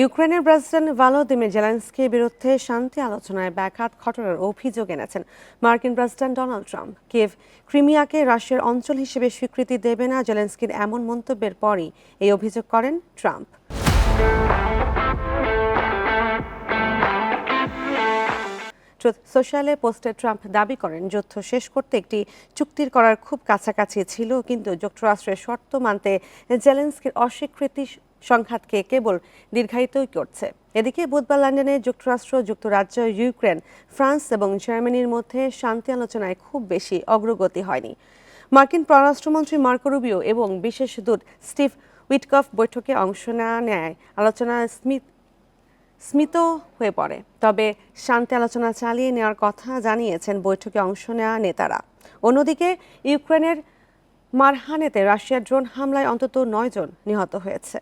ইউক্রেনের president Volodymyr জেলেন্সকির বিরুদ্ধে শান্তি আলোচনায় ব্যাঘাত ঘটনার অভিযোগ এনেছেন মার্কিন প্রেসিডেন্ট ডোনাল্ড ট্রাম্প। কেভ ক্রিমিয়াকে রাশিয়ার অঞ্চল হিসেবে স্বীকৃতি দেবে না জেলেন্সকির এমন মন্তব্যের পরই এই অভিযোগ করেন ট্রাম্প। ট্রুথ সোশ্যালে পোস্টে ট্রাম্প দাবি করেন, যুদ্ধ শেষ করতে একটি চুক্তির করার খুব কাছাকাছি ছিল, কিন্তু যুক্তরাষ্ট্রের শর্ত মানতে জেলেন্সকির অস্বীকৃতি সংঘাতকে কেবল দীর্ঘায়িতই করছে। এদিকে বুধবার লন্ডনে যুক্তরাষ্ট্র, যুক্তরাজ্য, ইউক্রেন, ফ্রান্স এবং জার্মানির মধ্যে শান্তি আলোচনায় খুব বেশি অগ্রগতি হয়নি। মার্কিন পররাষ্ট্রমন্ত্রী মার্কো রুবিও এবং বিশেষ দূত স্টিভ উইটকফ বৈঠকে অংশ নেওয়া নেয় আলোচনা স্মিথ স্মিত হয়ে পড়ে। তবে শান্তি আলোচনা চালিয়ে নেওয়ার কথা জানিয়েছেন বৈঠকে অংশ নেওয়া নেতারা। অন্যদিকে, ইউক্রেনের মারহানেতে রাশিয়ার ড্রোন হামলায় অন্তত নয় জন নিহত হয়েছে।